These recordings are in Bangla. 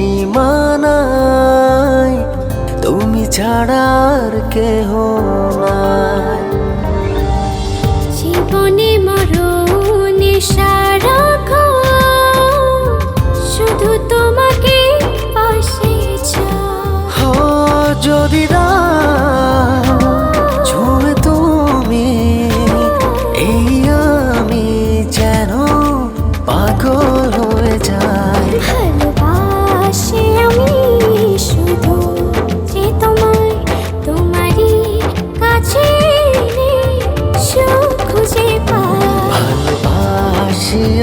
সীমানায় তুমি ছাড়ার কেহ না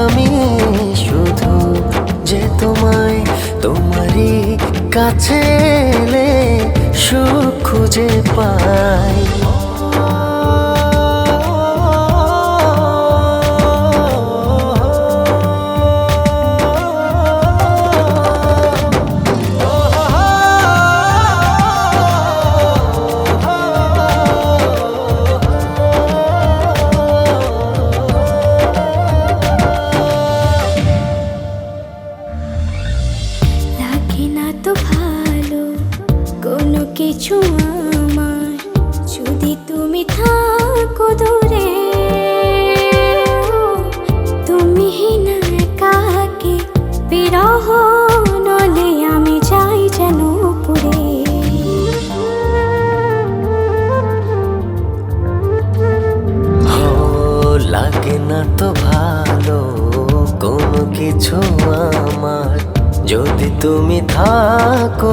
আমি শুধু যে তোমায় তোমারই কাছে সুখ খুঁজে পা কিছু আমার যদি তুমি থাকো দূরে, তুমি না কাকে বিরহ নলে আমি যাই যেন পুরে লাগে না তো ভালো, কোনো কিছু আমার। যদি তুমি থাকো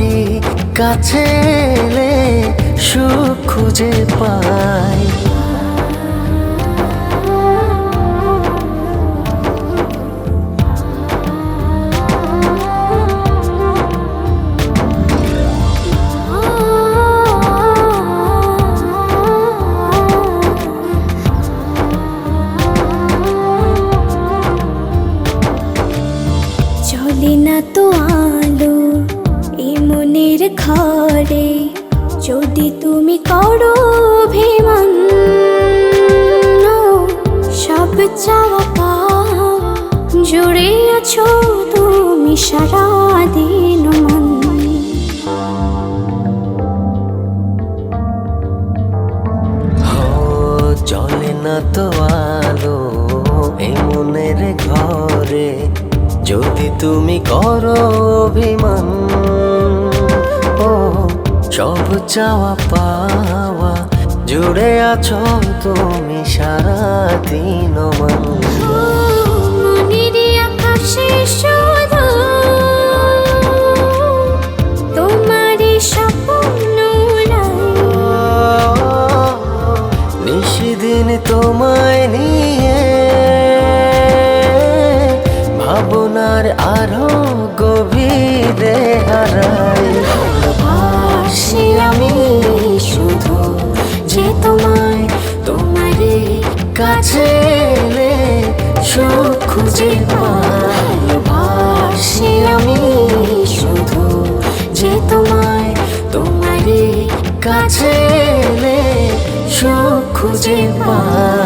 তোমারই কাছে সুখ খুঁজে পাই। ঘরে যদি তুমি করো অভিমান, সব চাওয়া পাওয়া তুমি সারা দিন মন চলে না তো আলো এই ঘরে। যদি তুমি করো অভিমান সব চাওয়া পাওয়া জুড়ে আছো তুমি সারা দিন আকাশে তোমারই স্বপ্ন নিশিদিন তোমায় নিয়ে ভাবনার আরও গভীরে হারাই ভালোবাসি আমি শুধু যে তোমায় তোমারই কাছে এলে সুখ খুঁজে ভালোবাসি আমি শুধু যে তোমায় তোমারই কাছে এলে সুখ খুঁজে পাই